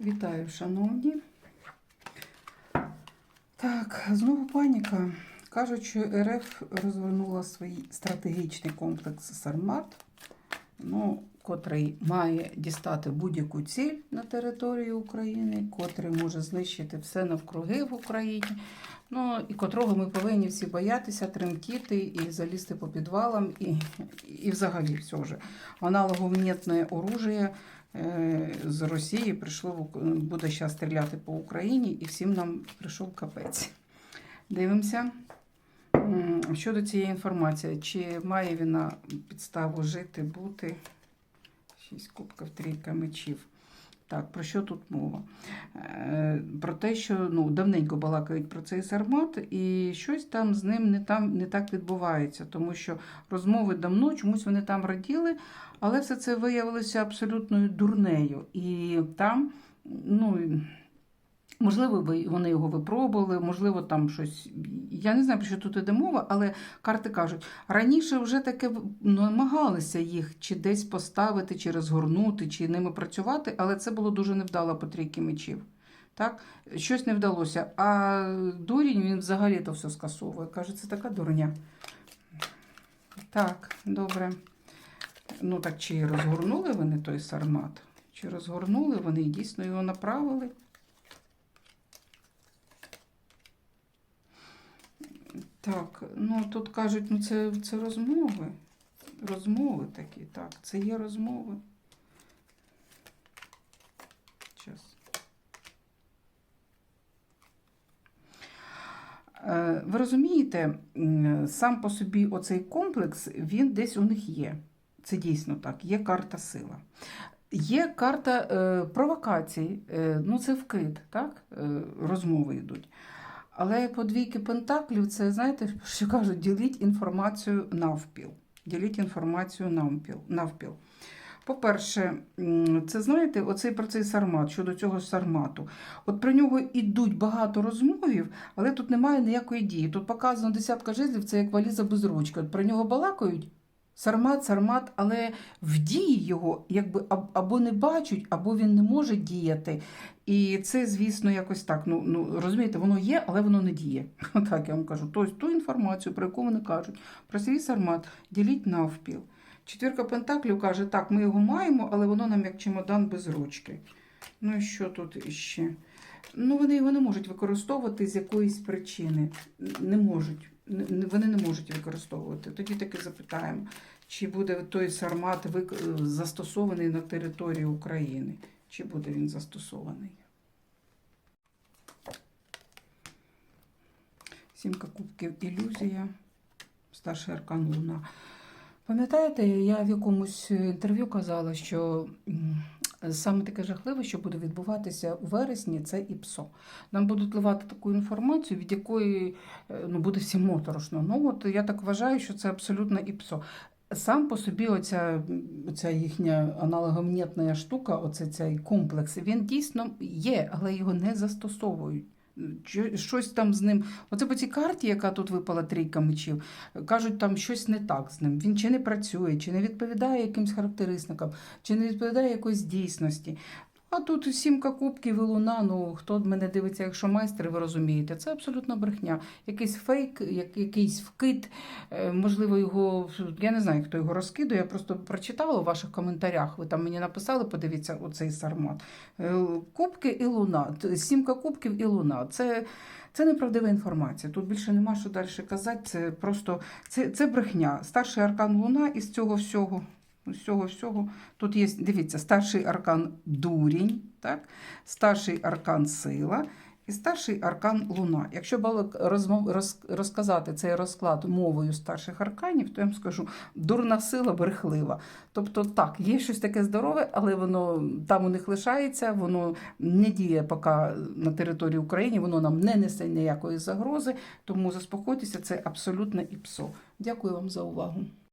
Вітаю, шановні. Так, знову паніка. Кажуть, що РФ розвернула свій стратегічний комплекс Сармат, ну, котрий має дістати будь-яку ціль на території України, котрий може знищити все навкруги в Україні, ну і котрого ми повинні всі боятися, тремтіти і залізти по підвалам, і, і взагалі все вже. Аналоговнітне оружие е, з Росії прийшло буде зараз стріляти по Україні, і всім нам прийшов капець. Дивимося. Щодо цієї інформації, чи має вона підставу жити, бути? Шість кубків, трійка мечів. Так, про що тут мова? Е, Про те, що ну, давненько балакають про цей сармат, і щось там з ним не, там, не так відбувається, тому що розмови давно, чомусь вони там раділи, але все це виявилося абсолютною дурнею. І там, ну. Можливо, вони його випробували, можливо, там щось. Я не знаю, про що тут іде мова, але карти кажуть, раніше вже таке намагалися їх чи десь поставити, чи розгорнути, чи ними працювати, але це було дуже невдало по трійки мечів. Так? Щось не вдалося. А дурінь він взагалі то все скасовує. Каже, це така дурня. Так, добре. Ну так чи розгорнули вони той сармат? Чи розгорнули вони і дійсно його направили? Так, ну тут кажуть, ну це, це розмови. Розмови такі, так, це є розмови. Час. Е, Ви розумієте, сам по собі оцей комплекс, він десь у них є. Це дійсно так, є карта сила. Є карта е, провокацій, е, ну це вкид, так? Розмови йдуть. Але по двійки пентаклів це, знаєте, що кажуть, діліть інформацію навпіл. Діліть інформацію навпіл. навпіл. По-перше, це знаєте, оцей про цей сармат, щодо цього сармату. От про нього йдуть багато розмовів, але тут немає ніякої дії. Тут показано десятка жезлів, це як валіза без ручки. От про нього балакають. Сармат, сармат, але в дії його якби або не бачать, або він не може діяти. І це, звісно, якось так. Ну, ну розумієте, воно є, але воно не діє. Так я вам кажу. Тобто ту інформацію, про яку вони кажуть, про свій сармат, діліть навпіл. Четвірка Пентаклів каже, так, ми його маємо, але воно нам як чемодан без ручки. Ну і що тут іще? Ну, вони його не можуть використовувати з якоїсь причини. Не можуть. Вони не можуть використовувати. Тоді таки запитаємо, чи буде той сармат застосований на території України. Чи буде він застосований? Сімка кубків ілюзія, старший аркан Луна. Пам'ятаєте, я в якомусь інтерв'ю казала, що саме таке жахливе, що буде відбуватися у вересні, це ІПСО. Нам будуть ливати таку інформацію, від якої е, ну, буде всім моторошно. Ну, от я так вважаю, що це абсолютно ІПСО. Сам по собі оця, оця їхня аналогомнітна штука, оце цей комплекс, він дійсно є, але його не застосовують. Щось там з ним. Оце по цій карті, яка тут випала трійка мечів, кажуть, там щось не так з ним. Він чи не працює, чи не відповідає якимсь характеристикам, чи не відповідає якоїсь дійсності. А тут сімка кубків і луна. Ну хто мене дивиться, якщо майстер, ви розумієте, це абсолютно брехня. Якийсь фейк, як, якийсь вкид. Е, Можливо, його я не знаю, хто його розкидує. Я просто прочитала у ваших коментарях. Ви там мені написали, подивіться оцей сармат. Е, Кубки і луна. Сімка кубків і луна. Це. Це неправдива інформація. Тут більше нема що далі казати. Це просто це, це брехня. Старший аркан Луна із цього всього. З цього всього. Тут є, дивіться, старший аркан дурінь, так? старший аркан сила і старший аркан Луна. Якщо роз, розказати цей розклад мовою старших арканів, то я вам скажу дурна сила брехлива. Тобто, так, є щось таке здорове, але воно там у них лишається, воно не діє поки на території України, воно нам не несе ніякої загрози. Тому заспокойтеся, це абсолютно ІПСО. Дякую вам за увагу.